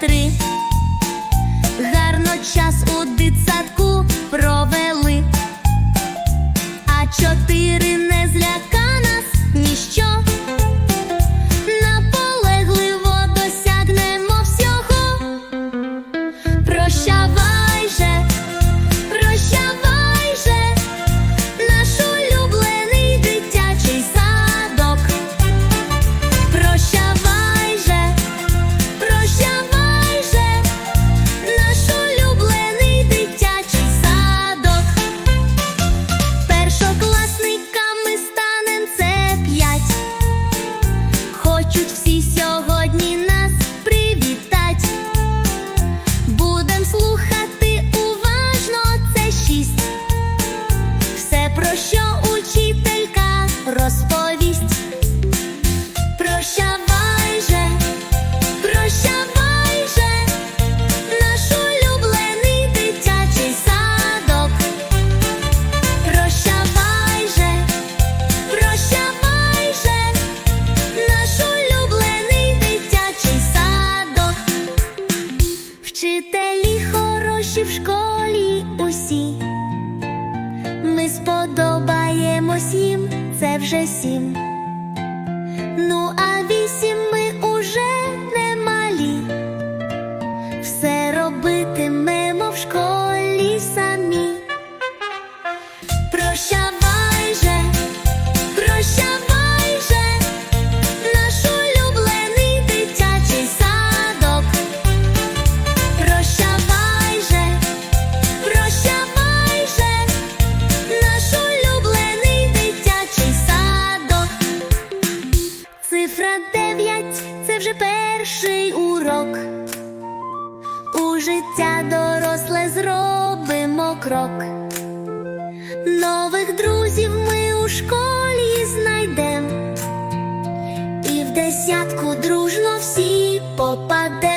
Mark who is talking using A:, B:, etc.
A: Three. про що учителька розповість? Прощавай же, прощавай же, наш улюблений дитячий садок. Прощавай же, прощавай же, наш улюблений дитячий садок. Вчителі хороші в школі. Вже сім. Ну, а вісім Дев'ять це вже перший урок. У життя доросле зробимо крок. Нових друзів ми у школі знайдем, і в десятку дружно всі попадем.